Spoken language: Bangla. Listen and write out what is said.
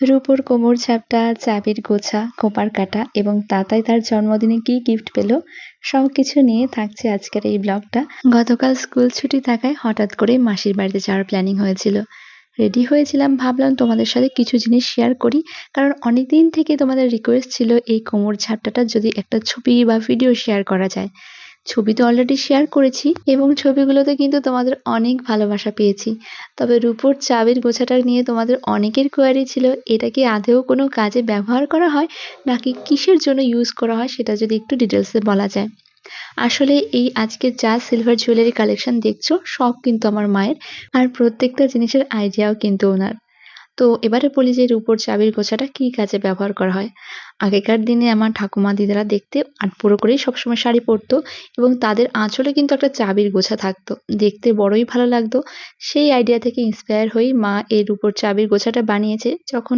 রূপোর কোমর ঝাপটা, চাবির গোছা, কোপার কাটা এবং তাতাই তার জন্মদিনে কি গিফট পেল সব কিছু নিয়ে থাকছে আজকের এই ব্লগটা গতকাল স্কুল ছুটি থাকায় হঠাৎ করে মাসির বাড়িতে যাওয়ার প্ল্যানিং হয়েছিল। রেডি হয়েছিলাম, ভাবলাম তোমাদের সাথে কিছু জিনিস শেয়ার করি, কারণ অনেক দিন থেকে তোমাদের রিকোয়েস্ট ছিল এই কোমর ঝাপটাটা যদি একটা ছবি বা ভিডিও শেয়ার করা যায়। ছবি তো অলরেডি শেয়ার করেছি এবং ছবিগুলোতে কিন্তু তোমাদের অনেক ভালোবাসা পেয়েছি। তবে রূপোর চাবির গোছাটা নিয়ে তোমাদের অনেকের কোয়ারি ছিল, এটা কি আদেও কোনো কাজে ব্যবহার করা হয় নাকি কিসের জন্য ইউজ করা হয় সেটা যদি একটু ডিটেলসে বলা যায়। আসলে এই আজকে যা সিলভার জুয়েলারি কালেকশন দেখছ, সব কিন্তু আমার মায়ের। আর প্রত্যেকটা জিনিসের আইডিয়াও কিন্তু ওনার। তো এবারে বলি যে রূপোর চাবির গোছাটা কি কাজে ব্যবহার করা হয়? আগেকার দিনে আমার ঠাকুমা দিদারা দেখতে পুরো করেই সবসময় শাড়ি পরতো এবং তাদের আঁচলে কিন্তু একটা চাবির গোছা থাকতো। দেখতে বড়ই ভালো লাগতো। সেই আইডিয়া থেকে ইন্সপায়ার হয়েই মা এই রূপোর চাবির গোছাটা বানিয়েছে। যখন